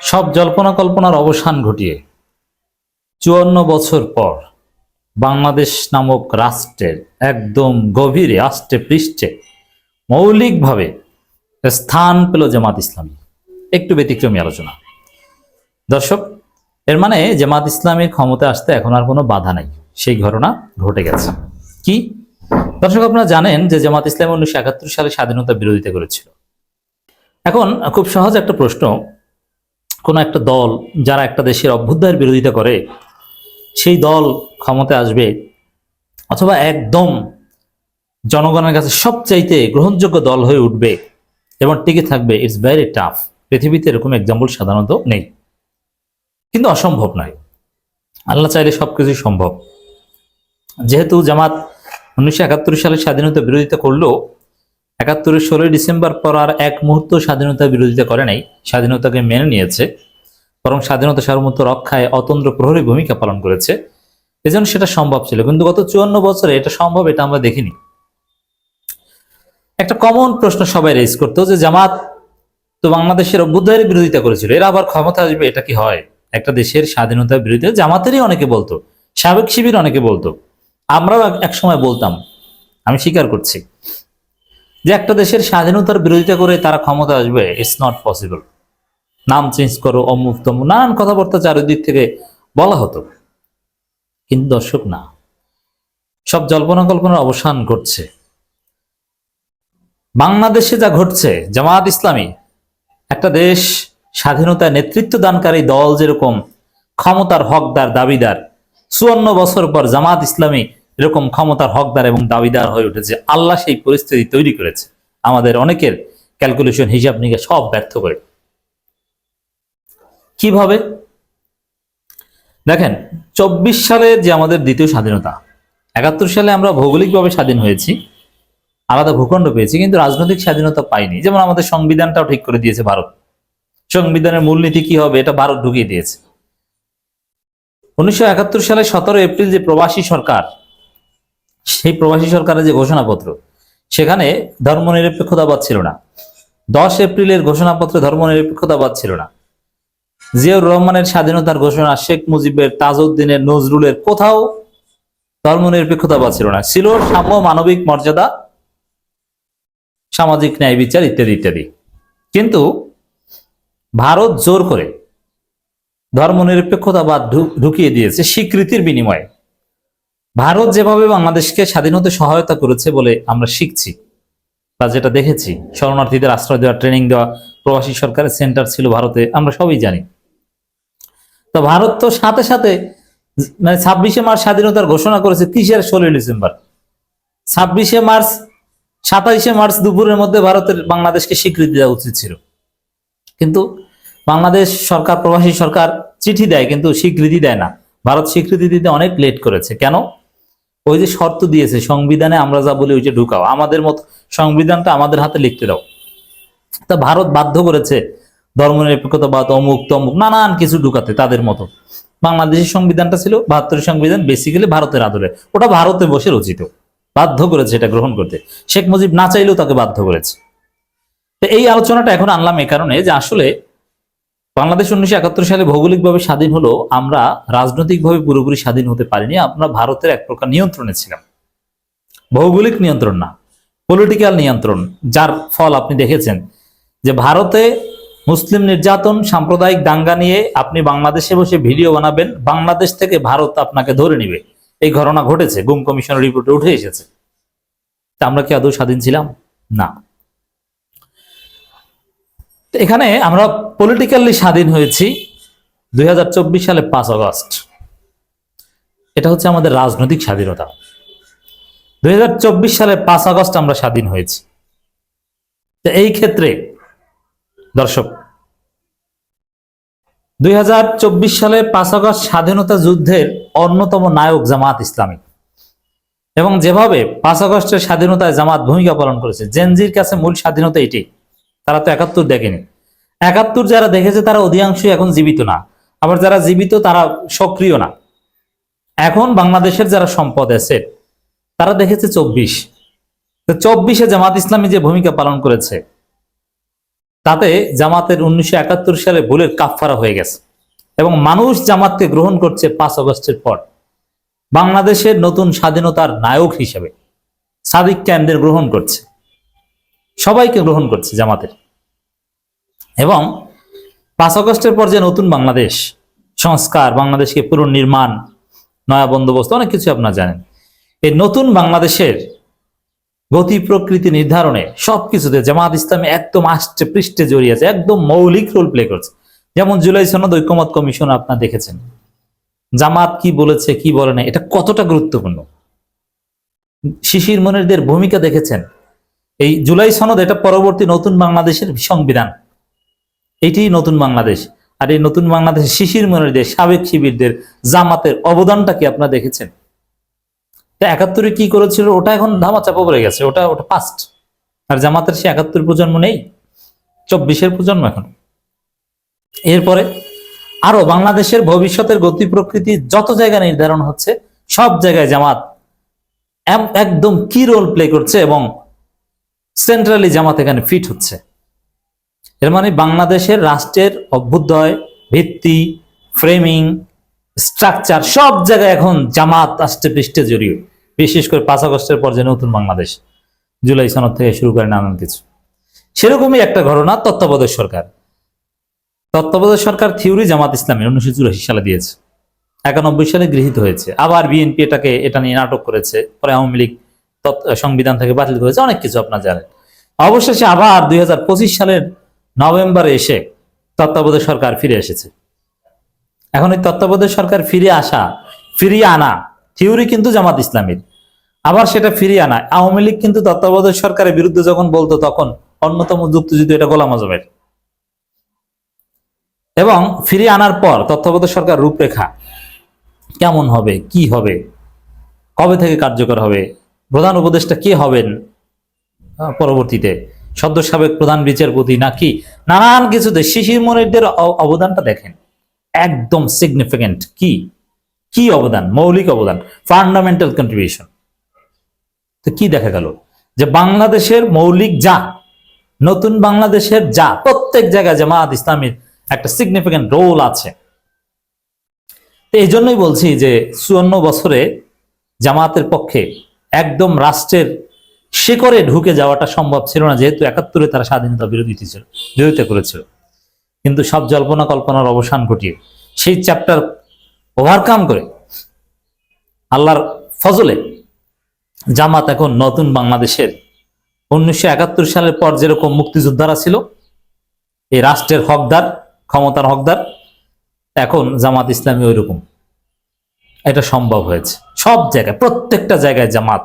সব জল্পনা কল্পনার অবসান ঘটিয়ে। চুয়ান্ন বছর পর বাংলাদেশ নামক রাষ্ট্রের একদম গভীরে, আষ্টে, পৃষ্ঠে মৌলিকভাবে স্থান পেল জামাত ইসলামী। একটু ব্যতিক্রমী আলোচনা। দর্শক, এর মানে জামাত ইসলামীর ক্ষমতা আসতে এখন আর কোনো বাধা নাই। সেই ঘটনা ঘটে গেছে। কি? দর্শক, আপনারা জানেন যে জামাত ইসলাম উনিশশো একাত্তর সালে স্বাধীনতা বিরোধিতা করেছিল। এখন খুব সহজ একটা প্রশ্ন কোনো একটা দল যারা একটা দেশের অভ্যুদয়ের বিরোধিতা করে, সেই দল ক্ষমতায় আসবে অথবা একদম জনগণের কাছে সবচাইতে গ্রহণযোগ্য দল হয়ে উঠবে এবং টিকে থাকবে ইটস ভেরি টাফ পৃথিবীতে এরকম এক্সাম্পল সাধারণত নেই। কিন্তু অসম্ভব নয়। আল্লাহ চাইলে সব কিছুই সম্ভব। যেহেতু জামাত উনিশশো একাত্তর সালে স্বাধীনতা বিরোধিতা করলেও একাত্তরের ষোলোই ডিসেম্বর পর আর এক মুহূর্ত স্বাধীনতা বিরোধিতা করে নাই, স্বাধীনতাকে মেনে নিয়েছে, বরং স্বাধীনতা সার্বভৌমত্ব রক্ষায় অতন্ত্র প্রহরী ভূমিকা পালন করেছে। এজন্য সেটা সম্ভব ছিল, কিন্তু গত চুয়ান্ন বছরে এটা সম্ভব, এটা আমরা দেখিনি। একটা কমন প্রশ্ন সবাই রেজ করতো যে, জামাত তো বাংলাদেশের অভ্যুদয়ের বিরোধিতা করেছিল, এরা আবার ক্ষমতা আসবে, এটা কি হয়? একটা দেশের স্বাধীনতার বিরোধিতা জামাতেরই অনেকে বলতো, সাবেক শিবির অনেকে বলতো, আমরাও এক- সময় বলতাম, আমি স্বীকার করছি। যে একটা দেশের স্বাধীনতার বিরোধিতা করে তারা ক্ষমতা আসবে ইটস নট পসিবল নাম চেঞ্জ করো, অমুক তমুক, নানান কথাবার্তা চারিদিক থেকে বলা হতো। কিন্তু দর্শক, না। সব জল্পনা কল্পনার অবসান ঘটছে। বাংলাদেশে যা ঘটছে জামাত ইসলামী, একটা দেশ স্বাধীনতায় নেতৃত্ব দানকারী দল যেরকম ক্ষমতার হকদার, দাবিদার, চুয়ান্ন বছর পর জামাত ইসলামী এরকম ক্ষমতার হকদার এবং দাবিদার হয়ে উঠেছে। আল্লাহ সেই পরিস্থিতি তৈরি করেছে। আমাদের অনেকের ক্যালকুলেশন হিসাব নিকাশ সব ব্যর্থ করে। কীভাবে? দেখেন, চব্বিশ সালে যে আমাদের দ্বিতীয় স্বাধীনতা, একাত্তর সালে আমরা ভৌগোলিকভাবে স্বাধীন হয়েছি, আলাদা ভূখণ্ড পেয়েছি, কিন্তু রাজনৈতিক স্বাধীনতা পাইনি। যেমন আমাদের সংবিধানটাও ঠিক করে দিয়েছে ভারত। সংবিধানের মূলনীতি কি হবে? এটা ভারত ঢুকিয়ে দিয়েছে। উনিশশো একাত্তর সালে সতেরো এপ্রিল যে প্রবাসী সরকার সেই প্রবাসী সরকারের যে ঘোষণাপত্র, সেখানে ধর্মনিরপেক্ষতাবাদ ছিল না। দশ এপ্রিলের ঘোষণাপত্রে ধর্মনিরপেক্ষতাবাদ ছিল না। জিয়াউর রহমানের স্বাধীনতার ঘোষণা, শেখ মুজিবের, তাজউদ্দিনের, নজরুলের কোথাও ধর্মনিরপেক্ষতাবাদ ছিল না। ছিল সাম্য মানবিক মর্যাদা, সামাজিক ন্যায় বিচার ইত্যাদি ইত্যাদি। কিন্তু ভারত জোর করে ধর্মনিরপেক্ষতাবাদ ঢুকিয়ে দিয়েছে স্বীকৃতির বিনিময়ে। ভারত যেভাবে বাংলাদেশকে স্বাধীনতা সহায়তা করেছে বলে আমরা শিখছি বা যেটা দেখেছি, শরণার্থীদের আশ্রয় দেওয়া ট্রেনিং দেওয়া, প্রবাসী সরকারের সেন্টার ছিল ভারতে, আমরা সবই জানি। তো ভারত তো সাথে সাথে মানে ছাব্বিশে মার্চ স্বাধীনতার ঘোষণা করেছে তিরিশের ষোলোই ডিসেম্বর। ছাব্বিশে মার্চ, সাতাইশে মার্চ দুপুরের মধ্যে ভারতের বাংলাদেশকে স্বীকৃতি দেওয়া উচিত ছিল। কিন্তু বাংলাদেশ সরকার, প্রবাসী সরকার চিঠি দেয় কিন্তু স্বীকৃতি দেয় না। ভারত স্বীকৃতি দিতে অনেক লেট করেছে। কেন? ওই যে শর্ত দিয়েছে, সংবিধানে আমরা যা বলি ওই যে ঢুকাও। আমাদের মত সংবিধানটা আমাদের হাতে লিখতে দাও। তা ভারত বাধ্য করেছে ধর্মনিরপেক্ষতাবাদ অমুক তমুক নানান কিছু ঢুকাতে তাদের মতো। বাংলাদেশের সংবিধানটা ছিল বাহাত্তরের সংবিধান বেসিক্যালি ভারতের আদলে ওটা ভারতে বসে রচিত। বাধ্য করেছে এটা গ্রহণ করতে। শেখ মুজিব না চাইলেও তাকে বাধ্য করেছে। তো এই আলোচনাটা এখন আনলাম এই কারণে যে আসলে বাংলাদেশ উনিশশো একাত্তর সালে ভৌগোলিকভাবে স্বাধীন হলো আমরা রাজনৈতিকভাবে পুরোপুরি স্বাধীন হতে পারিনি। আমরা ভারতের এক প্রকার নিয়ন্ত্রণে ছিলাম। ভৌগোলিক নিয়ন্ত্রণ না পলিটিক্যাল নিয়ন্ত্রণ, যার ফল আপনি দেখেছেন যে ভারতে মুসলিম নির্যাতন, সাম্প্রদায়িক দাঙ্গা নিয়ে আপনি বাংলাদেশে বসে ভিডিও বানাবেন, বাংলাদেশ থেকে ভারত আপনাকে ধরে নিবে। এই ঘটনা ঘটেছে, গুম কমিশনের রিপোর্টে উঠে এসেছে। তা আমরা কি আদৌ স্বাধীন ছিলাম? না। এখানে আমরা পলিটিক্যালি স্বাধীন হয়েছি দুই হাজার চব্বিশ সালে পাঁচ আগস্ট। এটা হচ্ছে আমাদের রাজনৈতিক স্বাধীনতা। দুই হাজার চব্বিশ সালে পাঁচ আগস্ট আমরা স্বাধীন হয়েছি। এই ক্ষেত্রে, দর্শক, দুই হাজার চব্বিশ সালে পাঁচ আগস্ট স্বাধীনতা যুদ্ধের অন্যতম নায়ক জামাত ইসলামী। এবং যেভাবে পাঁচ আগস্টের স্বাধীনতায় জামাত ভূমিকা পালন করেছে, জেনজির কাছে মূল স্বাধীনতা এটি, তারা তো একাত্তর দেখেনি। একাত্তর যারা দেখেছে তারা অধিকাংশই এখন জীবিত না। আবার যারা জীবিত, তারা সক্রিয় না। এখন বাংলাদেশের যারা সম্পদ আছে, তারা দেখেছে চব্বিশ। চব্বিশে জামাত ইসলামী যে ভূমিকা পালন করেছে, তাতে জামাতের উনিশশো একাত্তর সালে ভুলের কাফফারা হয়ে গেছে এবং মানুষ জামাতকে গ্রহণ করছে পাঁচ আগস্টের পর। বাংলাদেশের নতুন স্বাধীনতার নায়ক হিসেবে সাদিক ক্যান্ডের গ্রহণ করছে। সবাইকে গ্রহণ করছে জামাতের। এবং পাঁচ আগস্টের পর যে নতুন বাংলাদেশ সংস্কার, বাংলাদেশকে পুনর্নির্মাণ, নয়া বন্দোবস্ত, অনেক কিছু আপনারা জানেন। এই নতুন বাংলাদেশের গতি প্রকৃতি নির্ধারণে সবকিছুতে জামাত ইসলামী একদম আষ্টে পৃষ্ঠে জড়িয়ে আছে, একদম মৌলিক রোল প্লে করছে। যেমন জুলাই সনদ ঐক্যমত কমিশন আপনারা দেখেছেন। জামাত কি বলেছে, কি বলে না এটা কতটা গুরুত্বপূর্ণ? শিশির মনিরদের ভূমিকা দেখেছেন। এই জুলাই সনদ এটা পরবর্তী নতুন বাংলাদেশের সংবিধান। এটি নতুন বাংলাদেশ। আর এই নতুন বাংলাদেশের শিশির মনিরদের সাবেক শিবিরদের জামাতের অবদানটা কি আপনারা দেখেছেন? তা একাত্তরে কি করেছিল? ওটা এখন ধামা চাপা পড়ে গেছে। ওটা ওটা পাস্ট আর জামাতের সে একাত্তর প্রজন্ম নেই। চব্বিশের প্রজন্ম এখন। এরপরে আরও বাংলাদেশের ভবিষ্যতের গতি প্রকৃতি যত জায়গা নির্ধারণ হচ্ছে, সব জায়গায় জামাত একদম কি রোল প্লে করছে এবং সেন্ট্রালি জামাত এখানে ফিট হচ্ছে। এর মানে বাংলাদেশের রাষ্ট্রের অভ্যুদয়, ভিত্তি ফ্রেমিং স্ট্রাকচার সব জায়গায় এখন জামাত আষ্টে পৃষ্ঠে জড়িয়ে। বিশেষ করে পাঁচ আগস্টের পর যে নতুন বাংলাদেশ, জুলাই সনদ থেকে শুরু করে নানান কিছু। সেরকমই একটা ঘটনা তত্ত্বাবধায়ক সরকার। তত্ত্বাবধায়ক সরকার থিওরি জামাত ইসলামের উনিশশো চুরাশি সালে দিয়েছে। একানব্বই সালে গৃহীত হয়েছে। আবার বিএনপি এটাকে, এটা নিয়ে নাটক করেছে। পরে আওয়ামী লীগ সংবিধান থেকে বাতিল করেছে। অনেক কিছু আপনার জানেন। অবশেষে আবার দুই হাজার পঁচিশ সালের নভেম্বরে এসে তত্ত্বাবধায়ক সরকার ফিরে এসেছে। এখন এই তত্ত্বাবধায়ক সরকার ফিরে আসা, ফিরিয়ে আনা থিওরি কিন্তু জামাত ইসলামীর। আবার সেটা ফিরিয়ে আনা, আওয়ামী লীগ কিন্তু তত্ত্বাবধায়ক সরকারের বিরুদ্ধে যখন বলতো তখন অন্যতম যুক্তিযুদ্ধ এটা গোলাম আজমের। এবং ফিরিয়ে আনার পর তত্ত্বাবধায়ক সরকার রূপরেখা কেমন হবে, কি হবে, কবে থেকে কার্যকর হবে, প্রধান উপদেষ্টা কে হবেন পরবর্তীতে সদ্য সাবেক প্রধান বিচারপতি নাকি নানান কিছুতে শিশির মনিরদের অবদানটা দেখেন। একদম সিগনিফিকেন্ট কি? কি অবদান? মৌলিক অবদান। ফান্ডামেন্টাল কন্ট্রিবিউশন তো কি দেখা গেল? যে বাংলাদেশের মৌলিক যা, নতুন বাংলাদেশের যা, প্রত্যেক জায়গায় জামাত ইসলামীর একটা সিগনিফিকেন্ট রোল আছে। তো এই জন্যই বলছি যে চুয়ান্ন বছরে জামাতের পক্ষে একদম রাষ্ট্রের শিকড়ে ঢুকে যাওয়াটা সম্ভব ছিল না, যেহেতু একাত্তরে তারা স্বাধীনতা বিরোধী ছিল, বিরোধিতা করেছিল। কিন্তু সব জল্পনা কল্পনার অবসান ঘটিয়ে সেই চ্যাপ্টার ওভারকাম করে আল্লাহর ফজলে জামাত এখন নতুন বাংলাদেশের। উনিশশো একাত্তর সালের পর যেরকম মুক্তিযোদ্ধারা ছিল, এই রাষ্ট্রের হকদার, ক্ষমতার হকদার, এখন জামাত ইসলামী ওইরকম। এটা সম্ভব হয়েছে। সব জায়গায়, প্রত্যেকটা জায়গায় জামাত